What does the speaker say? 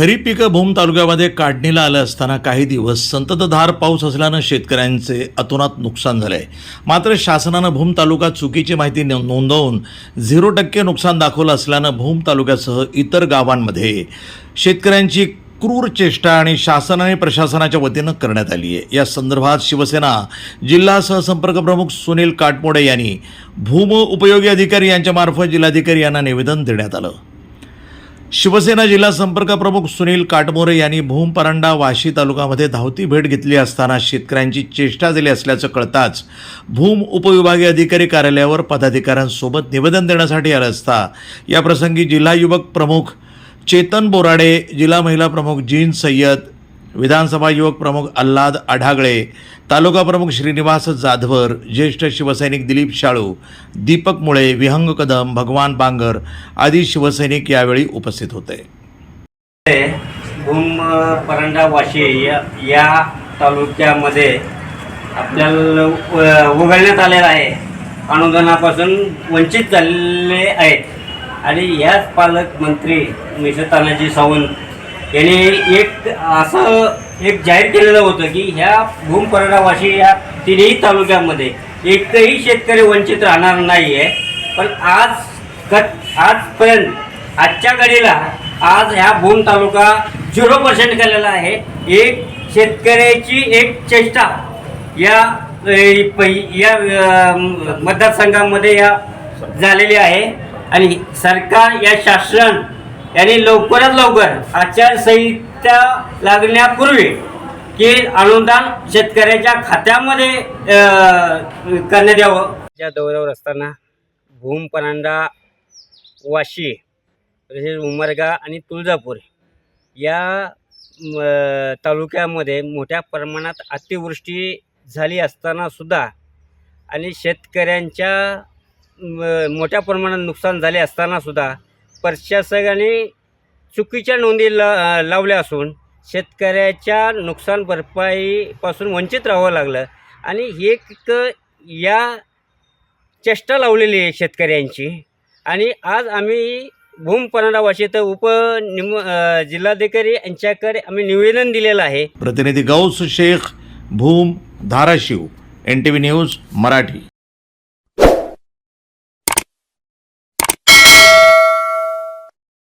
खरीप पिकं भूम तालुक्यामध्ये काढणीला आलं असताना काही दिवस संततधार पाऊस असल्यानं शेतकऱ्यांचे अतोनात नुकसान झालं आहे मात्र शासनानं भूम तालुका चुकीची माहिती नोंदवून झिरो टक्के नुकसान दाखवलं असल्यानं भूम तालुक्यासह इतर गावांमध्ये शेतकऱ्यांची क्रूर चेष्टा आणि शासन आणि प्रशासनाच्या वतीनं करण्यात आली आहे या संदर्भात शिवसेना जिल्हा सहसंपर्क प्रमुख सुनील काटमोडे यांनी भूम उपयोगी अधिकारी यांच्यामार्फत जिल्हाधिकारी यांना निवेदन देण्यात आलं. शिवसेना जिल्हा संपर्क प्रमुख सुनील काटमोरे यांनी भूम परांडा वाशी तालुक्यामध्ये धावती भेट घेतली असताना शेतकऱ्यांची चेष्टा झाली असल्याचं कळताच भूम उपविभागीय अधिकारी कार्यालयावर पदाधिकाऱ्यांसोबत निवेदन देण्यासाठी आलं असता याप्रसंगी जिल्हा युवक प्रमुख चेतन बोराडे जिल्हा महिला प्रमुख जीन सय्यद विधानसभा युवक प्रमुख अल्लाद आढागळे तालुका प्रमुख श्रीनिवास जाधवर ज्येष्ठ शिवसैनिक दिलीप शाळू दीपक मुळे विहंग कदम भगवान बांगर आदी शिवसैनिक यावेळी उपस्थित होते. भूम परंडा वाशी या या तालुक्यामध्ये आपल्याला उघडण्यात आलेलं आहे. अनुदानापासून वंचित झालेले आहेत. आणि याच पालकमंत्री मिश्र तानाजी सावंत याने एक असं एक जाहीर केलेलं होतं की ह्या भूम पराडावाशी या तिन्ही तालुक्यामध्ये एकही शेतकरी वंचित राहणार नाही आहे पण आज क आजपर्यंत आजच्या घडीला आज ह्या भूम तालुका झिरो पर्सेंट केलेला आहे. एक शेतकऱ्याची एक चेष्टा या या मतदारसंघामध्ये या झालेली आहे. आणि सरकार या शासन यांनी लवकरात लवकर आचारसंहिता लागण्यापूर्वी की अनुदान शेतकऱ्याच्या खात्यामध्ये करण्यात यावं. त्या दौऱ्यावर असताना भूम परांडा वाशी तसेच उमरगा आणि तुळजापूर या तालुक्यामध्ये मोठ्या प्रमाणात अतिवृष्टी झाली असताना सुद्धा आणि शेतकऱ्यांच्या मोठ्या प्रमाणात नुकसान झाले असताना सुद्धा प्रशासकाने चुकीच्या नोंदी ला लावल्या असून शेतकऱ्याच्या नुकसान भरपाईपासून वंचित राहावं लागलं. आणि एक या चेष्टा लावलेली आहे शेतकऱ्यांची. आणि आज आम्ही भूम परांडा उपनिम जिल्हाधिकारी यांच्याकडे आम्ही निवेदन दिलेलं आहे. प्रतिनिधी Gaus Shaikh Bhoom Dharashiv N T V news Marathi.